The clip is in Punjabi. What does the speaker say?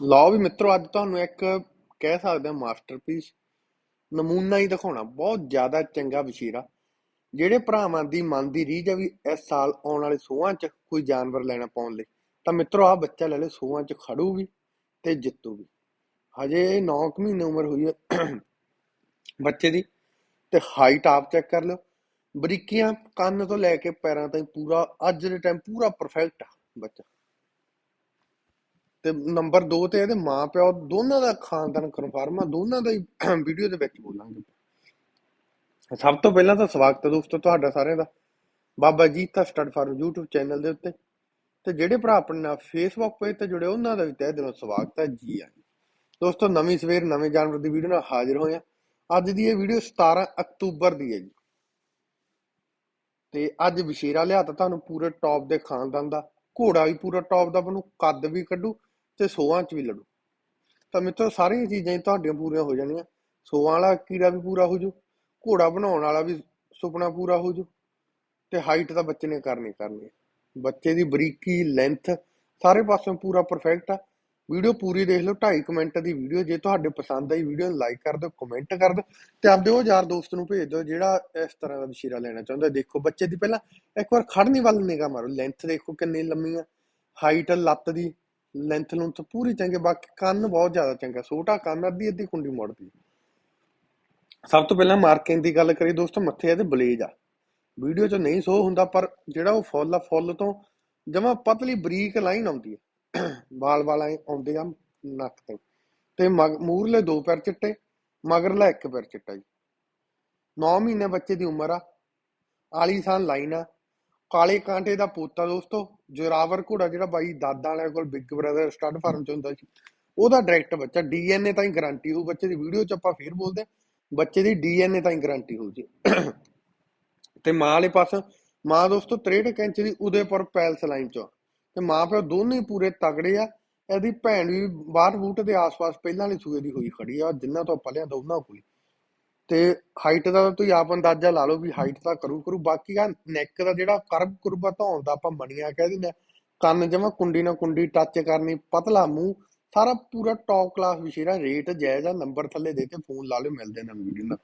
ਲਓ ਵੀ ਮਿੱਤਰੋ, ਅੱਜ ਤੁਹਾਨੂੰ ਇੱਕ ਕਹਿ ਸਕਦੇ ਹਾਂ ਮਾਸਟਰਪੀਸ ਨਮੂਨਾ ਹੀ ਦਿਖਾਉਣਾ, ਬਹੁਤ ਜ਼ਿਆਦਾ ਚੰਗਾ ਵਸ਼ੀਰਾ ਜਿਹੜੇ ਭਰਾਵਾਂ ਦੀ ਮਨ ਦੀ ਰੀਝ ਆ ਵੀ ਇਸ ਸਾਲ ਆਉਣ ਵਾਲੇ ਸੋਹਾਂ 'ਚ ਕੋਈ ਜਾਨਵਰ ਲੈਣਾ ਪਾਉਣ ਲਈ, ਤਾਂ ਮਿੱਤਰੋ ਆ ਬੱਚਾ ਲੈ ਲੈ ਸੋਹਾਂ 'ਚ ਖੜੂ ਤੇ ਜਿੱਤੂਗੀ। ਹਜੇ 9 ਮਹੀਨੇ ਉਮਰ ਹੋਈ ਹੈ ਬੱਚੇ ਦੀ, ਤੇ ਹਾਈਟ ਆਪ ਚੈੱਕ ਕਰ ਲਓ, ਬਰੀਕੀਆਂ ਕੰਨ ਤੋਂ ਲੈ ਕੇ ਪੈਰਾਂ ਤਾਈਂ ਪੂਰਾ, ਅੱਜ ਦੇ ਟਾਈਮ ਪੂਰਾ ਪਰਫੈਕਟ ਆ ਬੱਚਾ। ਤੇ ਨੰਬਰ 2 ਤੇ ਇਹਦੇ ਮਾਂ ਪਿਓ ਦੋਨਾਂ ਦਾ ਖਾਨਦਾਨ ਕਨਫਰਮ ਆ, ਦੋਨਾਂ ਦਾ ਹੀ ਵੀਡੀਓ ਦੇ ਵਿੱਚ ਬੋਲਾਂਗੇ। ਸਭ ਤੋਂ ਪਹਿਲਾਂ ਤਾਂ ਸਵਾਗਤ ਹੈ ਦੋਸਤੋ ਤੁਹਾਡਾ ਸਾਰਿਆਂ ਦਾ। Baba Jeeta stud farm YouTube channel ਦੇ ਉੱਤੇ। ਤੇ ਜਿਹੜੇ ਭਰਾ ਆਪਣੇ ਨਾਲ ਫੇਸਬੁੱਕ ਪੇਜ ਤੇ ਜੁੜੇ, ਉਹਨਾਂ ਦਾ ਵੀ ਤਹਿ ਦਿਲੋਂ ਸਵਾਗਤ ਹੈ ਜੀ ਆਇਆਂ ਦੋਸਤੋ, ਨਵੀਂ ਸਵੇਰ, ਨਵੇਂ ਜਾਨਵਰ ਦੀ ਵੀਡੀਓ ਨਾਲ ਹਾਜ਼ਰ ਹੋਏ ਆ ਅੱਜ ਦੀ ਇਹ ਵੀਡੀਓ 17 ਅਕਤੂਬਰ ਦੀ ਹੈ ਜੀ। ਤੇ ਅੱਜ ਵਿਸ਼ੇਰਾ ਲਿਆ ਤਾਂ ਤੁਹਾਨੂੰ ਪੂਰੇ ਟੌਪ ਦੇ ਖਾਨਦਾਨ ਦਾ। ਘੋੜਾ ਵੀ ਪੂਰਾ ਟੌਪ ਦਾ ਬਣੂ, ਕੱਦ ਵੀ ਕੱਢੂ। ਤੇ ਸੋਹਾਂ ਚ ਵੀ ਲੜੋ। ਤਾਂ ਮਿੱਤਰੋ, ਸਾਰੀਆਂ ਚੀਜ਼ਾਂ ਤੁਹਾਡੀਆਂ ਪੂਰੀਆਂ ਹੋ ਜਾਣੀਆਂ। ਸੋਹਾਂ ਵਾਲਾ ਕੀੜਾ ਵੀ ਪੂਰਾ ਹੋ ਜੂ ਘੋੜਾ ਬਣਾਉਣ ਵਾਲਾ ਵੀ ਸੁਪਨਾ ਪੂਰਾ ਹੋ ਜੂ ਤੇ ਹਾਈਟ ਤਾਂ ਬੱਚੇ ਨੇ ਕਰਨੀ ਕਰਨੀ ਹੈ। ਬੱਚੇ ਦੀ ਬਰੀਕੀ ਲੈਂਥ ਸਾਰੇ ਪਾਸੋਂ ਪੂਰਾ ਪਰਫੈਕਟ ਆ। ਵੀਡੀਓ ਪੂਰੀ ਦੇਖ ਲਓ 2.5 ਮਿੰਟ ਦੀ ਵੀਡੀਓ। ਜੇ ਤੁਹਾਡੇ ਪਸੰਦ ਆਈ ਵੀਡੀਓ ਨੂੰ ਲਾਈਕ ਕਰ ਦਿਓ ਕਮੈਂਟ ਕਰ ਦਿਓ, ਤੇ ਆਪਦੇ ਉਹ ਯਾਰ ਦੋਸਤ ਨੂੰ ਭੇਜ ਦਿਓ, ਜਿਹੜਾ ਇਸ ਤਰ੍ਹਾਂ ਦਾ ਵਸ਼ੀਰਾ ਲੈਣਾ ਚਾਹੁੰਦਾ। ਦੇਖੋ, ਬੱਚੇ ਦੀ ਪਹਿਲਾਂ ਇੱਕ ਵਾਰ ਖੜਨੀ ਵੱਲ ਨਿਗਾਹ ਮਾਰੋ। ਲੈਂਥ ਦੇਖੋ ਕਿੰਨੀ ਲੰਮੀ ਆ। ਹਾਈਟ ਲੱਤ ਦੀ ਲੈਂਥ ਨੂੰ ਤਾਂ ਪੂਰੀ ਚੰਗੇ, ਬਾਕੀ ਕੰਨ ਬਹੁਤ ਜ਼ਿਆਦਾ ਚੰਗਾ ਛੋਟਾ ਕੰਨ ਅੱਧੀ ਅੱਧੀ ਕੁੰਡੀ ਮੁੜਦੀ। ਸਭ ਤੋਂ ਪਹਿਲਾਂ ਮਾਰਕਿੰਗ ਦੀ ਗੱਲ ਕਰੀ ਦੋਸਤੋ, ਮੱਥੇ ਇਹਦੇ ਬਲੇਜ ਆ। ਵੀਡੀਓ 'ਚ ਨਹੀਂ ਸੋ ਹੁੰਦਾ, ਪਰ ਜਿਹੜਾ ਉਹ ਫੁੱਲ ਆ, ਫੁੱਲ ਤੋਂ ਜਮਾ ਪਤਲੀ ਬਰੀਕ ਲਾਈਨ ਆਉਂਦੀ ਹੈ ਵਾਲ ਵਾਲ ਆਉਂਦੇ ਆ ਨੱਕ ਤੇ। ਤੇ ਮੂਰਲੇ ਦੋ ਪੈਰ ਚਿੱਟੇ ਮਗਰਲਾ ਇੱਕ ਪੈਰ ਚਿੱਟਾ ਜੀ। 9 ਮਹੀਨੇ ਬੱਚੇ ਦੀ ਉਮਰ ਆ ਆਲੀਸਾਨ ਲਾਈਨ ਆ ਕਾਲੇ ਕਾਂਟੇ ਦਾ ਪੋਤਾ ਦੋਸਤੋ, ਜੋਰਾਵਰ ਘੋੜਾ ਜਿਹੜਾ ਬਾਈ ਦਾਦਾ ਵਾਲਿਆਂ ਕੋਲ ਬਿੱਗ ਬ੍ਰਦਰ ਸਟੱਡ ਫਾਰਮ ਚ ਹੁੰਦਾ ਸੀ, ਉਹਦਾ ਡਾਇਰੈਕਟ ਬੱਚਾ ਡੀਐਨਏ ਤਾਂ ਹੀ ਗਾਰੰਟੀ ਹੋਊ। ਬੱਚੇ ਦੀ ਵੀਡੀਓ ਚ ਆਪਾਂ ਫੇਰ ਬੋਲਦੇ ਬੱਚੇ ਦੀ ਡੀਐਨਏ ਤਾਂ ਹੀ ਗਾਰੰਟੀ ਹੋਊ ਜੀ। ਤੇ ਮਾਂ ਵਾਲੇ ਪਾਸ, ਮਾਂ ਦੋਸਤੋ 63 ਇੰਚ ਦੀ ਉਦੇਪੁਰ ਪੈਲਸ ਲਾਈਨ ਚ। ਤੇ ਮਾਂ ਪਿਓ ਦੋਨੇ ਹੀ ਪੂਰੇ ਤਗੜੇ ਆ, ਇਹਦੀ ਭੈਣ ਵੀ ਬਾਹਰ ਬੂਟ ਦੇ ਆਸ-ਪਾਸ ਪਹਿਲਾਂ ਵਾਲੀ ਸੂਏ ਦੀ ਹੋਈ ਖੜੀ ਆ, ਜਿੰਨਾ ਤੋਂ ਆਪਾਂ ਦਾ ਉਹਨਾਂ ਕੋਈ ਤੇ ਹਾਈਟ ਦਾ ਤੁਸੀਂ ਆਪ ਅੰਦਾਜ਼ਾ ਲਾ ਲਓ ਵੀ ਹਾਈਟ ਤਾਂ ਕਰੂ ਕਰੂ, ਬਾਕੀ ਆ ਨੈਕ ਦਾ ਜਿਹੜਾ ਕਰਬ ਕੁਰਬਾ ਧੌਣ ਦਾ ਆਪਾਂ ਮਣੀਆਂ ਕਹਿ ਦਿੰਦੇ ਕੰਨ ਜਮਾ ਕੁੰਡੀ ਨਾਲ ਕੁੰਡੀ ਟੱਚ ਕਰਨੀ, ਪਤਲਾ ਮੂੰਹ, ਸਾਰਾ ਪੂਰਾ ਟੌਪ ਕਲਾਸ ਵਿਸ਼ੇਰਾ ਰੇਟ ਜਾਇਜ਼ ਆ ਨੰਬਰ ਥੱਲੇ ਦੇ ਕੇ ਫੋਨ ਲਾ ਲਿਓ, ਮਿਲਦੇ ਨੇ ਵੀਡੀਓ ਨਾਲ।